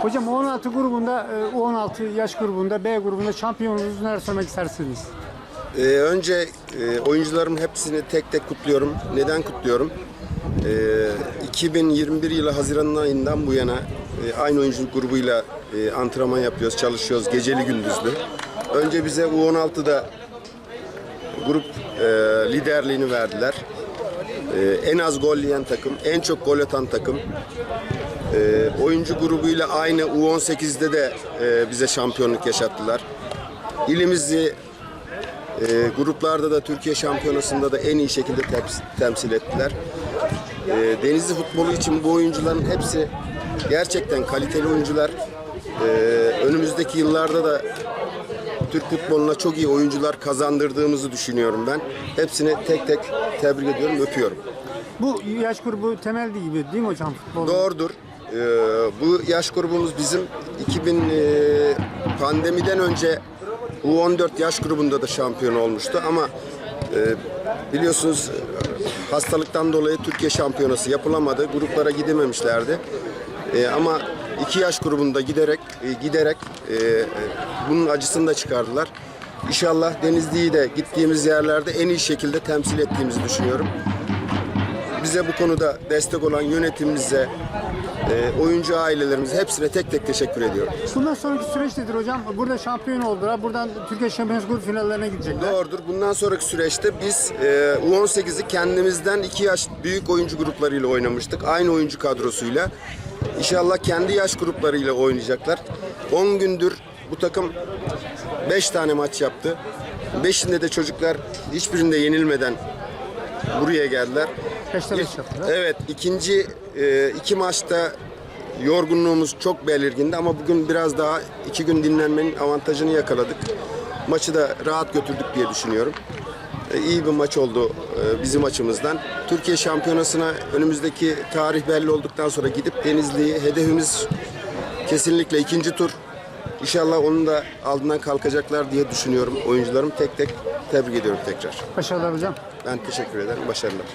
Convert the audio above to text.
Hocam U16 grubunda, e, U16 yaş grubunda, B grubunda şampiyonluğunuzu neler söylemek istersiniz? Ee, önce e, oyuncularımın hepsini tek tek kutluyorum. Neden kutluyorum? Ee, 2021 yılı Haziran ayından bu yana e, aynı oyuncu grubuyla e, antrenman yapıyoruz, çalışıyoruz geceli gündüzlü. Önce bize U16'da grup e, liderliğini verdiler. E, en az gol yiyen takım, en çok gol atan takım. E, oyuncu grubuyla aynı U18'de de e, bize şampiyonluk yaşattılar. İlimizi e, gruplarda da Türkiye Şampiyonası'nda da en iyi şekilde teps- temsil ettiler. E, Denizli futbolu için bu oyuncuların hepsi gerçekten kaliteli oyuncular. E, önümüzdeki yıllarda da Türk futboluna çok iyi oyuncular kazandırdığımızı düşünüyorum ben. Hepsini tek tek tebrik ediyorum, öpüyorum. Bu yaş grubu temeldi gibi değil mi hocam futbol? Doğrudur. Ee, bu yaş grubumuz bizim 2000 e, pandemiden önce U14 yaş grubunda da şampiyon olmuştu ama e, biliyorsunuz hastalıktan dolayı Türkiye şampiyonası yapılamadı. Gruplara gidememişlerdi. E, ama iki yaş grubunda giderek e, giderek e, bunun acısını da çıkardılar. İnşallah Denizli'yi de gittiğimiz yerlerde en iyi şekilde temsil ettiğimizi düşünüyorum bize bu konuda destek olan yönetimimize, e, oyuncu ailelerimize hepsine tek tek teşekkür ediyorum. Bundan sonraki süreç nedir hocam? Burada şampiyon oldular. Buradan Türkiye Şampiyonası grup finallerine gidecekler. Doğrudur. Bundan sonraki süreçte biz e, U18'i kendimizden iki yaş büyük oyuncu gruplarıyla oynamıştık. Aynı oyuncu kadrosuyla. İnşallah kendi yaş gruplarıyla oynayacaklar. 10 gündür bu takım 5 tane maç yaptı. Beşinde de çocuklar hiçbirinde yenilmeden buraya geldiler. Beşte beş yaptılar. Evet, ikinci e, iki maçta yorgunluğumuz çok belirgindi ama bugün biraz daha iki gün dinlenmenin avantajını yakaladık. Maçı da rahat götürdük diye düşünüyorum. E, iyi bir maç oldu e, bizim açımızdan. Türkiye Şampiyonası'na önümüzdeki tarih belli olduktan sonra gidip Denizli'yi hedefimiz kesinlikle ikinci tur. İnşallah onun da altından kalkacaklar diye düşünüyorum. Oyuncularım tek tek tebrik ediyorum tekrar. Başarılar hocam. Ben teşekkür ederim. Başarılar.